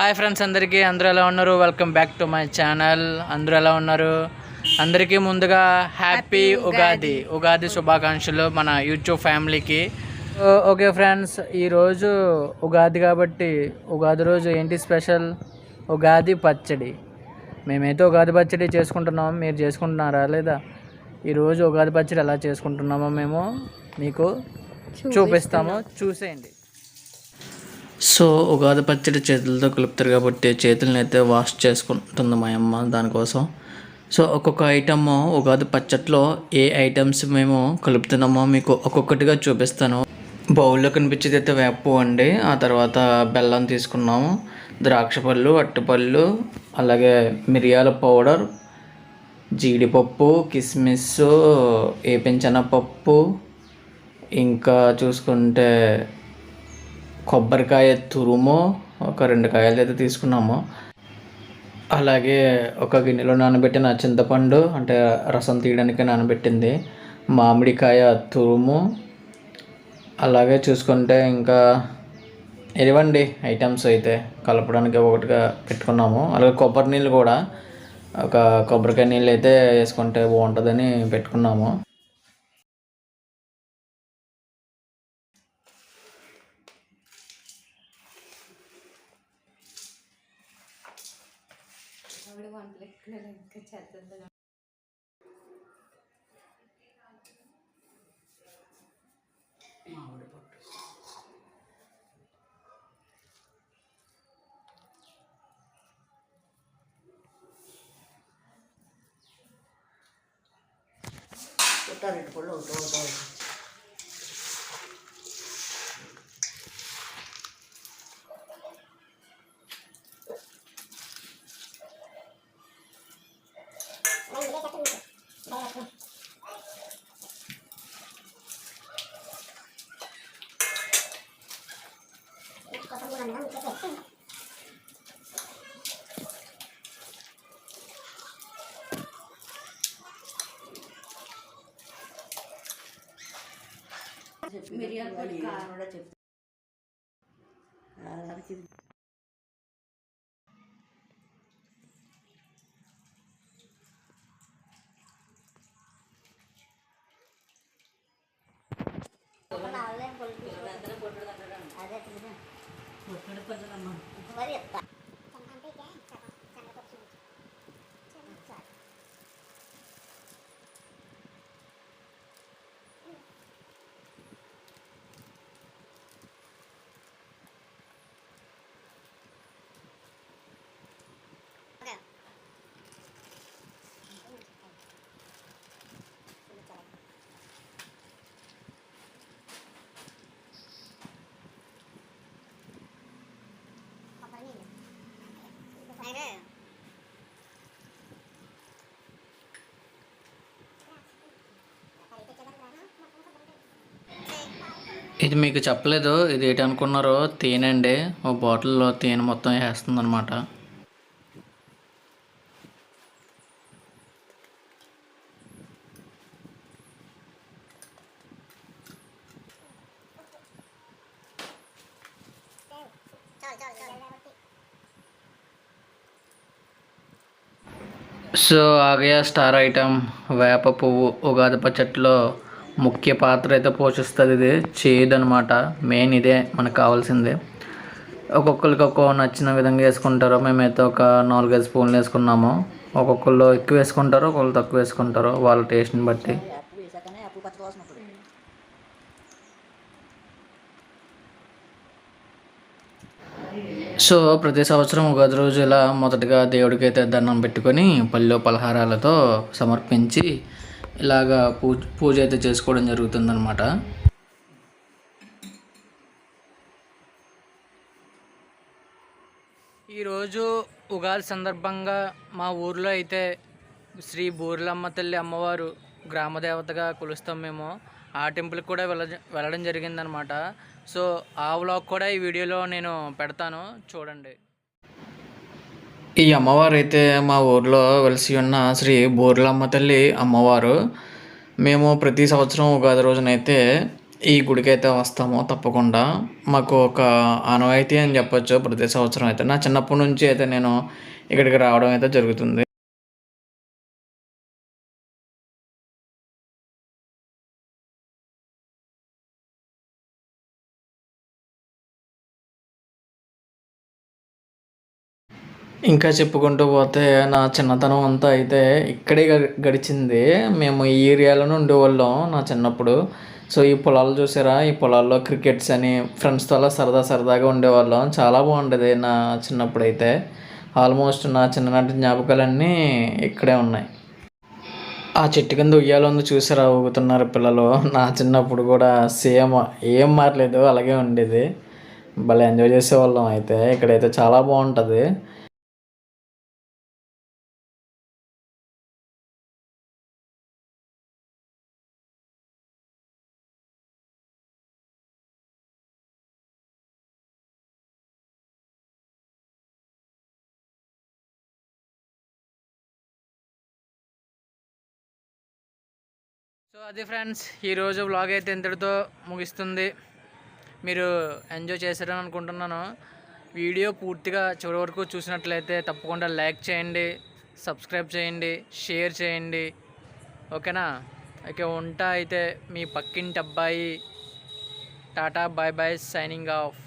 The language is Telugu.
హాయ్ ఫ్రెండ్స్ అందరికీ అందరూ ఎలా ఉన్నారు? Welcome back to my channel అందరూ ఎలా ఉన్నారు? అందరికీ ముందుగా హ్యాపీ ఉగాది. ఉగాది. శుభాకాంక్షలు మన యూట్యూబ్ ఫ్యామిలీకి ఓకే ఫ్రెండ్స్ ఈరోజు ఉగాది కాబట్టి ఉగాది రోజు ఏంటి స్పెషల్ ఉగాది పచ్చడి. మేమైతే ఉగాది పచ్చడి చేసుకుంటున్నాము మీరు చేసుకుంటున్నారా లేదా? ఈరోజు ఉగాది పచ్చడి ఎలా చేసుకుంటున్నామో మేము మీకు చూపిస్తాము. చూసేయండి. సో ఉగాది పచ్చడి చేతులతో కలుపుతారు కాబట్టి చేతులను అయితే వాష్ చేసుకుంటుంది మా అమ్మ దానికోసం. సో ఒక్కొక్క ఐటమ్ ఉగాది పచ్చట్లో ఏ ఐటమ్స్ మేము కలుపుతున్నామో మీకు ఒక్కొక్కటిగా చూపిస్తాను. బౌల్లో కనిపించేది అయితే వేపు అండి. ఆ తర్వాత బెల్లం తీసుకున్నాము. ద్రాక్ష పళ్ళు అట్టుపళ్ళు అలాగే మిరియాల పౌడర్ జీడిపప్పు కిస్మిస్ ఏపించనపప్పు ఇంకా చూసుకుంటే కొబ్బరికాయ తురుము ఒక రెండు కాయలు అయితే తీసుకున్నాము. అలాగే ఒక గిన్నెలో నానబెట్టిన చింతపండు అంటే రసం తీయడానికి నానబెట్టింది. మామిడికాయ తురుము అలాగే చూసుకుంటే ఇంకా ఇవ్వండి ఐటమ్స్ అయితే కలపడానికి ఒకటిగా పెట్టుకున్నాము. అలాగే కొబ్బరి నీళ్ళు కూడా ఒక కొబ్బరికాయ నీళ్ళు అయితే వేసుకుంటే బాగుంటుందని పెట్టుకున్నాము. కూడా వంటలు ఇంకా చేస్తుంది మామిడి పట్టు పుట్టారెట్టుకోళ్ళు ఒకటో ఒకటో nó một cái đẹp మిరియాల పొడి కారం కూడా చెప్తాను అదే చెప్తా ఇది మీకు చెప్పలేదు. ఇది ఏంటి అనుకున్నారో తేనె అండి ఓ బాటిల్లో తేనె మొత్తం వేస్తుంది అనమాట సో ఆగయా స్టార్ ఐటమ్. వేప పువ్వు ఉగాది పచ్చట్లో ముఖ్య పాత్ర అయితే పోషిస్తుంది ఇది. చేదు అనమాట మెయిన్ ఇదే మనకు కావాల్సిందే. ఒక్కొక్కరికి ఒక్కో నచ్చిన విధంగా వేసుకుంటారు మేమైతే ఒక నాలుగైదు స్పూన్లు వేసుకున్నాము. ఒక్కొక్కళ్ళు ఎక్కువ వేసుకుంటారు ఒక్కొక్కరు తక్కువ వేసుకుంటారు వాళ్ళ టేస్ట్ని బట్టి. సో ప్రతి సంవత్సరం ఉగాది రోజు ఇలా మొదటగా దేవుడికైతే దండం పెట్టుకొని పళ్ళు పలహారాలతో సమర్పించి ఇలాగా పూజ పూజ అయితే చేసుకోవడం జరుగుతుందన్నమాట. ఈరోజు ఉగాది సందర్భంగా మా ఊర్లో అయితే శ్రీ బూర్లమ్మ తల్లి అమ్మవారు గ్రామదేవతగా కొలుస్తాం మేము. ఆ టెంపుల్కి కూడా వెళ్ళ వెళ్ళడం జరిగిందనమాట సో ఆ వ్లాగ్ కూడా ఈ వీడియోలో నేను పెడతాను. చూడండి. ఈ అమ్మవారు అయితే మా ఊర్లో వెలిసి ఉన్న శ్రీ బోర్లమ్మ తల్లి అమ్మవారు. మేము ప్రతి సంవత్సరం ఉగాది రోజునైతే ఈ గుడికి అయితే వస్తాము తప్పకుండా. మాకు ఒక ఆనవాయితీ అని చెప్పొచ్చు. ప్రతి సంవత్సరం అయితే. నా చిన్నప్పటి నుంచి అయితే నేను ఇక్కడికి రావడం అయితే జరుగుతుంది. ఇంకా చెప్పుకుంటూ పోతే నా చిన్నతనం అంతా అయితే ఇక్కడే గడిచింది. మేము ఈ ఏరియాలోనే ఉండేవాళ్ళం నా చిన్నప్పుడు. సో ఈ పొలాలు చూసారా? ఈ పొలాల్లో క్రికెట్స్ అని ఫ్రెండ్స్తో అలా సరదా సరదాగా ఉండేవాళ్ళం. చాలా బాగుండేది నా చిన్నప్పుడు అయితే ఆల్మోస్ట్ నా చిన్ననాటి జ్ఞాపకాలన్నీ ఇక్కడే ఉన్నాయి. ఆ చెట్టు కింద ఉయ్యాల ఉంది చూసారా? ఊగుతున్నారు పిల్లలు. నా చిన్నప్పుడు కూడా సేమ్ ఏం మారలేదు అలాగే ఉండేది. భలే ఎంజాయ్ చేసేవాళ్ళం అయితే. ఇక్కడైతే చాలా బాగుంటుంది. సో అది ఫ్రెండ్స్ ఈరోజు వ్లాగ్ అయితే ఇంతటితో ముగిస్తుంది. మీరు ఎంజాయ్ చేశారని అనుకుంటున్నాను. వీడియో పూర్తిగా చివరి వరకు చూసినట్లయితే తప్పకుండా లైక్ చేయండి సబ్స్క్రైబ్ చేయండి షేర్ చేయండి. ఓకేనా? ఓకే ఉంటా అయితే మీ పక్కింటి అబ్బాయి. Tata bye bye signing off